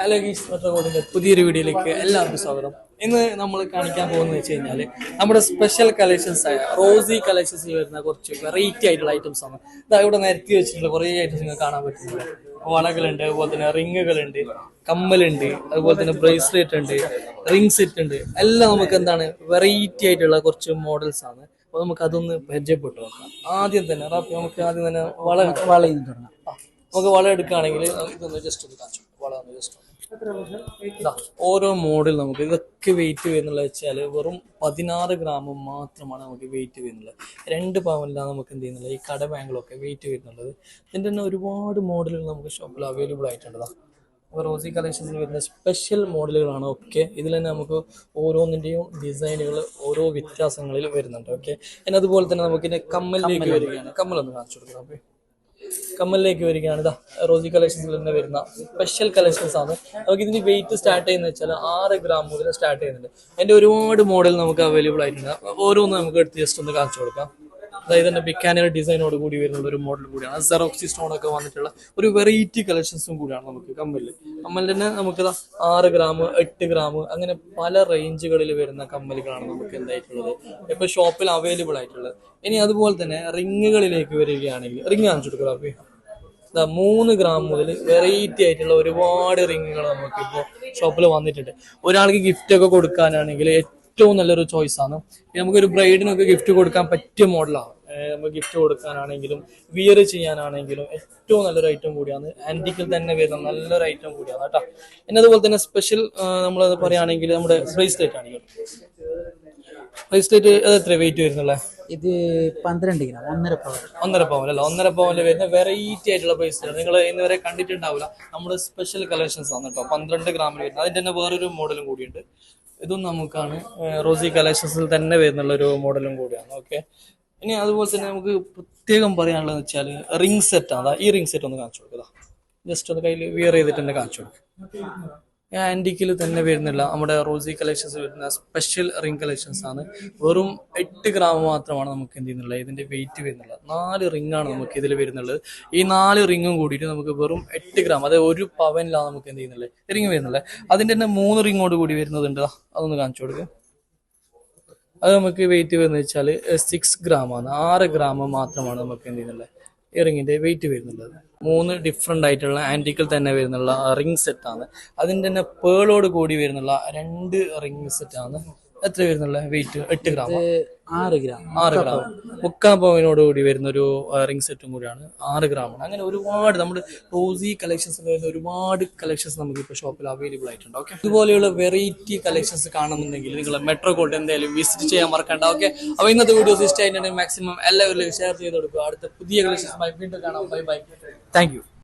Hello ഗീസ് മെട്രോകോഡിന്റെ പുതിയൊരു വീഡിയോയിലേക്ക് എല്ലാവർക്കും സ്വാഗതം. ഇന്ന് നമ്മൾ കാണിക്കാൻ പോകുന്നത് വെച്ച് കഴിഞ്ഞാൽ നമ്മുടെ സ്പെഷ്യൽ കളക്ഷൻസ് ആയ റോസി കളക്ഷൻസിൽ വരുന്ന കുറച്ച് വെറൈറ്റി ആയിട്ടുള്ള ഐറ്റംസ് ആണ്. ഇതാ ഇവിടെ നിരത്തി വെച്ചിട്ടുള്ള കുറേ ഐറ്റംസ് നിങ്ങൾക്ക് കാണാൻ പറ്റുന്നുണ്ട്. വളകളുണ്ട് അതുപോലെ തന്നെ റിങ്ങുകളുണ്ട് കമ്മലുണ്ട് അതുപോലെ തന്നെ ബ്രേസ്ലെറ്റ് ഉണ്ട് റിംഗ് സെറ്റ് ഉണ്ട്. എല്ലാം നമുക്ക് എന്താണ് വെറൈറ്റി ആയിട്ടുള്ള കുറച്ച് മോഡൽസ് ആണ്. അപ്പോൾ നമുക്ക് അതൊന്ന് പരിചയപ്പെട്ടു നോക്കാം. ആദ്യം തന്നെ റാപ്പി നമുക്ക് ആദ്യം തന്നെ വള തുടങ്ങാം. നമുക്ക് വള എടുക്കുകയാണെങ്കിൽ ഇതൊന്ന് ജസ്റ്റ് ഒന്ന് കാണിച്ചു ജസ്റ്റ് ഓരോ മോഡൽ നമുക്ക് ഇതൊക്കെ വെയിറ്റ് വരുന്നുള്ള വെച്ചാൽ വെറും പതിനാറ് ഗ്രാം മാത്രമാണ് നമുക്ക് വെയിറ്റ് വരുന്നുള്ളത് രണ്ട് പവനിലാണ് നമുക്ക് എന്ത് ചെയ്യുന്നുള്ളത് ഈ കട ബാങ്കിലൊക്കെ വെയിറ്റ് വരുന്നുള്ളത് ഇതിന്റെ തന്നെ ഒരുപാട് മോഡലുകൾ നമുക്ക് ഷോപ്പിൽ അവൈലബിൾ ആയിട്ടുള്ളതാണ്. അപ്പോൾ റോസി കളക്ഷൻസിൽ വരുന്ന സ്പെഷ്യൽ മോഡലുകളാണ് ഒക്കെ. ഇതിൽ തന്നെ നമുക്ക് ഓരോന്നിന്റെയും ഡിസൈനുകൾ ഓരോ വ്യത്യാസങ്ങളിൽ വരുന്നുണ്ട്. ഓക്കെ പിന്നെ അതുപോലെ തന്നെ നമുക്കിതിന്റെ കമ്മലിലേക്ക് വരികയാണ്. കമ്മലൊന്ന് കാണിച്ചു കൊടുക്കാം. ഓക്കെ കമ്മലിലേക്ക് വരികയാണ്. ഇതാ റോസി കളക്ഷൻസിൽ തന്നെ വരുന്ന സ്പെഷ്യൽ കളക്ഷൻസ് ആണ്. നമുക്ക് ഇതിന് വെയിറ്റ് സ്റ്റാർട്ട് ചെയ്യുന്നത് വെച്ചാൽ ആറ് ഗ്രാം മുതൽ സ്റ്റാർട്ട് ചെയ്യുന്നുണ്ട്. അതിന്റെ ഒരുപാട് മോഡൽ നമുക്ക് അവൈലബിൾ ആയിട്ടുണ്ട്. ഓരോന്ന് നമുക്ക് എടുത്ത് ജസ്റ്റ് ഒന്ന് കാണിച്ചു കൊടുക്കാം. അതായത് തന്നെ ബിക്കാനിയുടെ ഡിസൈനോട് കൂടി വരുന്ന ഒരു മോഡൽ കൂടിയാണ്. സെറോക്സി സ്റ്റോൺ ഒക്കെ വന്നിട്ടുള്ള ഒരു വെറൈറ്റി കളക്ഷൻസും കൂടിയാണ് നമുക്ക് കമ്മലിൽ കമ്മലിൽ തന്നെ നമുക്ക് ആറ് ഗ്രാം എട്ട് ഗ്രാം അങ്ങനെ പല റേഞ്ചുകളിൽ വരുന്ന കമ്മലുകളാണ് നമുക്ക് എന്തായിട്ടുള്ളത്. ഇപ്പൊ ഷോപ്പിൽ അവൈലബിൾ ആയിട്ടുള്ളത്. ഇനി അതുപോലെ തന്നെ റിങ്ങുകളിലേക്ക് വരികയാണെങ്കിൽ റിങ് കാണിച്ചു കൊടുക്കുക മൂന്ന് ഗ്രാം മുതൽ വെറൈറ്റി ആയിട്ടുള്ള ഒരുപാട് റിങ്ങുകൾ നമുക്ക് ഇപ്പോൾ ഷോപ്പിൽ വന്നിട്ടുണ്ട്. ഒരാൾക്ക് ഗിഫ്റ്റ് ഒക്കെ കൊടുക്കാനാണെങ്കിൽ ഏറ്റവും നല്ലൊരു ചോയ്സ് ആണ്. ഒരു ബ്രൈഡിനൊക്കെ ഗിഫ്റ്റ് കൊടുക്കാൻ പറ്റിയ മോഡലാണ് നമുക്ക് ഗിഫ്റ്റ് കൊടുക്കാനാണെങ്കിലും വിയർ ചെയ്യാനാണെങ്കിലും ഏറ്റവും നല്ലൊരു ഐറ്റം കൂടിയാണ്. ആന്റിക്കിൽ തന്നെ വരുന്ന നല്ലൊരു ഐറ്റം കൂടിയാണ് കേട്ടോ. പിന്നെ അതുപോലെ തന്നെ സ്പെഷ്യൽ നമ്മളത് പറയുകയാണെങ്കിൽ നമ്മുടെ ബ്രേസ്ലെറ്റ് ആണെങ്കിലും ബ്രേസ്ലെറ്റ് അത് എത്ര വെയിറ്റ് വരുന്നുള്ളത് ഇത് പന്ത്രണ്ട് കിലോ ഒന്നര പവൻ ഒന്നര പവൻ അല്ല? ഒന്നര പവനിൽ വരുന്ന വെറൈറ്റി ആയിട്ടുള്ള ബ്രേസ്ലെറ്റ് നിങ്ങൾ ഇന്നുവരെ കണ്ടിട്ടുണ്ടാവില്ല. നമ്മുടെ സ്പെഷ്യൽ കളക്ഷൻസ് ആണ് കേട്ടോ. പന്ത്രണ്ട് ഗ്രാമിൽ വരുന്നത്. അതിന്റെ തന്നെ വേറൊരു മോഡലും കൂടിയുണ്ട്. ഇതും നമുക്കാണ് റോസി കളക്ഷൻസിൽ തന്നെ വരുന്നുള്ള ഒരു മോഡലും കൂടിയാണ്. ഓക്കെ ഇനി അതുപോലെ തന്നെ നമുക്ക് പ്രത്യേകം പറയാനുള്ളത് വെച്ചാൽ റിംഗ് സെറ്റ് ആണ്. ഈ റിംഗ് സെറ്റ് ഒന്ന് കാണിച്ചു കൊടുക്കുക ജസ്റ്റ് ഒന്ന് കയ്യിൽ വിയർ ചെയ്തിട്ട് തന്നെ കാണിച്ചു കൊടുക്കുക ആന്റിക്കിൽ തന്നെ വരുന്നില്ല. നമ്മുടെ റോസി കളക്ഷൻസ് വരുന്ന സ്പെഷ്യൽ റിംഗ് കളക്ഷൻസ് ആണ്. വെറും എട്ട് ഗ്രാം മാത്രമാണ് നമുക്ക് എന്ത് ചെയ്യുന്നുള്ളത്. ഇതിന്റെ വെയിറ്റ് വരുന്നുള്ളത്. നാല് റിംഗ് ആണ് നമുക്ക് ഇതിൽ വരുന്നുള്ളത്. ഈ നാല് റിങ്ങും കൂടിയിട്ട് നമുക്ക് വെറും എട്ട് ഗ്രാം അതായത് ഒരു പവനിലാണ് നമുക്ക് എന്ത് ചെയ്യുന്നുള്ളത്? റിങ് വരുന്നുള്ളത്. അതിന്റെ തന്നെ മൂന്ന് റിങ്ങോട് കൂടി വരുന്നതുണ്ട്. അതൊന്ന് കാണിച്ചു കൊടുക്കുക അത് നമുക്ക് വെയിറ്റ് വരുന്നത് വെച്ചാൽ സിക്സ് ആണ്. ആറ് ഗ്രാം മാത്രമാണ് നമുക്ക് എന്ത് ചെയ്യുന്നുള്ളത് ഈ വെയിറ്റ് വരുന്നുള്ളത്. മൂന്ന് ഡിഫറെന്റ് ആയിട്ടുള്ള ആന്റിക്കിൽ തന്നെ വരുന്നുള്ള റിംഗ് സെറ്റാണ് അതിന്റെ തന്നെ പേളോട് കൂടി വരുന്നുള്ള രണ്ട് റിംഗ് സെറ്റ് ആണ് എത്ര വരുന്നുള്ള? വെയിറ്റ് എട്ട് ഗ്രാം ആറ് ഗ്രാം ആറ് ഗ്രാം മുക്കാൽ പവനോട് കൂടി വരുന്ന ഒരു റിംഗ് സെറ്റും കൂടിയാണ്. ആറ് ഗ്രാമാണ് അങ്ങനെ ഒരുപാട് നമ്മുടെ റോസി കളക്ഷൻസ് വരുന്ന ഒരുപാട് കളക്ഷൻസ് നമുക്ക് ഇപ്പോൾ ഷോപ്പിൽ അവൈലബിൾ ആയിട്ടുണ്ട്. ഓക്കെ ഇതുപോലെയുള്ള വെറൈറ്റി കളക്ഷൻസ് കാണുന്നുണ്ടെങ്കിൽ നിങ്ങൾ മെട്രോ കോട്ട് എന്തായാലും വിസിറ്റ് ചെയ്യാൻ മറക്കണ്ട. ഓക്കെ അപ്പോൾ ഇന്നത്തെ വീഡിയോസ് ഇഷ്ടമായിട്ടുണ്ടെങ്കിൽ മാക്സിമം എല്ലാവരിലും ഷെയർ ചെയ്ത് കൊടുക്കുക. അടുത്ത പുതിയ കളക്ഷൻസുമായി വീണ്ടും കാണാം. Bye bye thank you